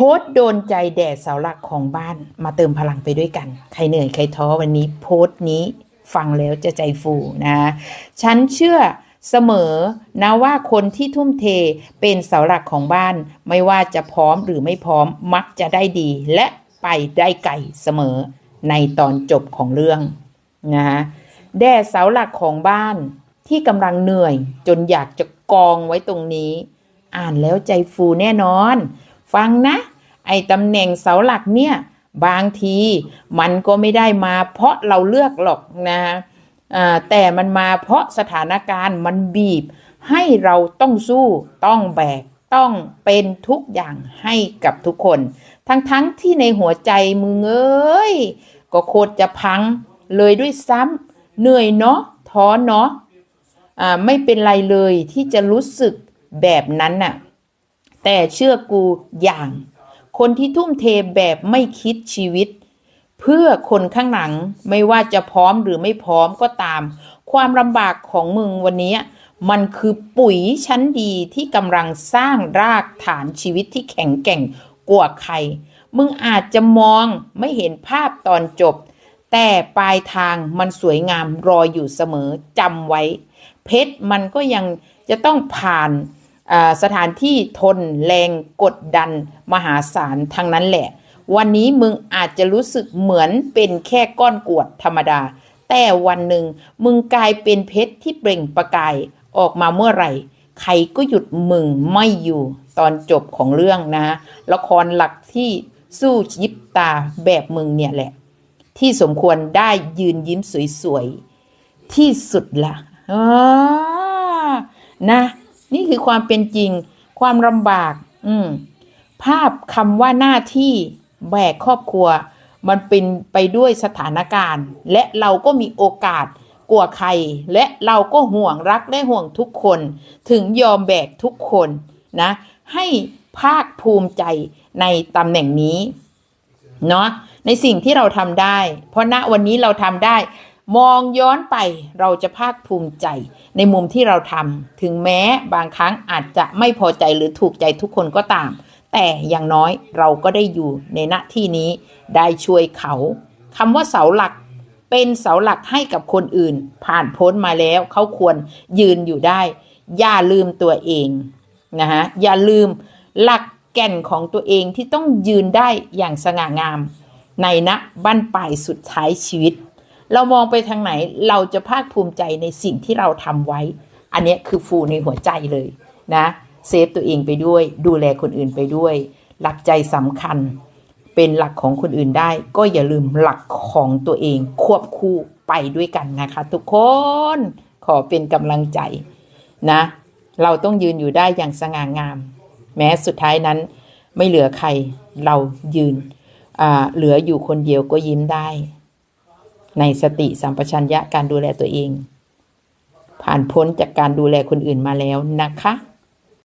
โพสโดนใจแด่เสาหลักของบ้านมาเติมพลังไปด้วยกัน ใครเหนื่อยใครท้อวันนี้โพสต์นี้ฟังแล้วจะใจฟูนะ ฉันเชื่อเสมอนะว่าคนที่ทุ่มเทเป็นเสาหลักของบ้าน ไม่ว่าจะพร้อมหรือไม่พร้อมมักจะได้ดี และไปได้ไกลเสมอในตอนจบของเรื่องนะฮะแด่เสาหลักของบ้านที่กำลังเหนื่อย จนอยากจะกองไว้ตรงนี้ อ่านแล้วใจฟูแน่นอน ฟังนะ ไอ้ตำแหน่งเสาหลักเนี่ย บางทีมันก็ไม่ได้มาเพราะเราเลือกหรอกนะแต่มันมาเพราะสถานการณ์มันบีบ ให้เราต้องสู้ต้องแบกต้องเป็นทุกอย่างให้กับทุกคน ทั้งๆทที่ในหัวใจมึงเอ้ยก็โคตรจะพังเลยด้วยซ้ำเหนื่อยเนาะท้อเนาะอ่าไม่เป็นไรเลยที่จะรู้สึกแบบนั้นน่ะ แต่เชื่อกูอย่าง คนที่ทุ่มเทแบบไม่คิดชีวิต เพื่อคนข้างหลังไม่ว่าจะพร้อมหรือไม่พร้อมก็ตาม ความลำบากของมึงวันนี้มันคือปุ๋ยชั้นดีที่กำลังสร้างรากฐานชีวิตที่แข็งแกร่งกว่าใคร มึงอาจจะมองไม่เห็นภาพตอนจบ แต่ปลายทางมันสวยงามรออยู่เสมอจำไว้ เพชรมันก็ยังจะต้องผ่าน สถานที่ทนแรงกดดันมหาศาลทั้งนั้นแหละ วันนี้มึงอาจจะรู้สึกเหมือนเป็นแค่ก้อนกวดธรรมดา แต่วันหนึ่งมึงกลายเป็นเพชรที่เปล่งประกายออกมาเมื่อไหร่ ใครก็หยุดมึงไม่อยู่ตอนจบของเรื่องนะละครหลักที่สู้ยิบตาแบบมึงเนี่ยแหละ ที่สมควรได้ยืนยิ้มสวยๆ ที่สุดละอ่านะ นี่คือความเป็นจริง ความลำบาก อืม ภาพคำว่าหน้าที่แบกครอบครัว มันเป็นไปด้วยสถานการณ์ และเราก็มีโอกาสกลัวใคร และเราก็ห่วงรักและห่วงทุกคน ถึงยอมแบกทุกคนนะ ให้ภาคภูมิใจในตำแหน่งนี้ เนาะในสิ่งที่เราทำได้ เพราะณวันนี้เราทำได้ มองย้อนไปเราจะภาคภูมิใจ ในมุมที่เราทำถึงแม้บางครั้งอาจจะไม่พอใจหรือถูกใจทุกคนก็ตาม แต่อย่างน้อยเราก็ได้อยู่ในหน้าที่นี้ได้ช่วยเขาคำว่าเสาหลักเป็นเสาหลักให้กับคนอื่น ผ่านพ้นมาแล้วเขาควรยืนอยู่ได้ อย่าลืมตัวเองนะฮะอย่าลืมหลักแก่นของตัวเองที่ต้องยืนได้อย่างสง่างาม ในณบั้นปลายสุดท้ายชีวิต เรามองไปทางไหนเราจะภาคภูมิใจในสิ่งที่เราทำไว้ อันนี้คือฟูในหัวใจเลยนะเซฟตัวเองไปด้วย ดูแลคนอื่นไปด้วย หลักใจสำคัญ เป็นหลักของคนอื่นได้ ก็อย่าลืมหลักของตัวเองควบคู่ไปด้วยกันนะคะ ทุกคนขอเป็นกำลังใจนะ เราต้องยืนอยู่ได้อย่างสง่างาม แม้สุดท้ายนั้นไม่เหลือใครเรายืนเหลืออยู่คนเดียวก็ยิ้มได้ ในสติสัมปชัญญะการดูแลตัวเอง ผ่านพ้นจากการดูแลคนอื่นมาแล้วนะคะ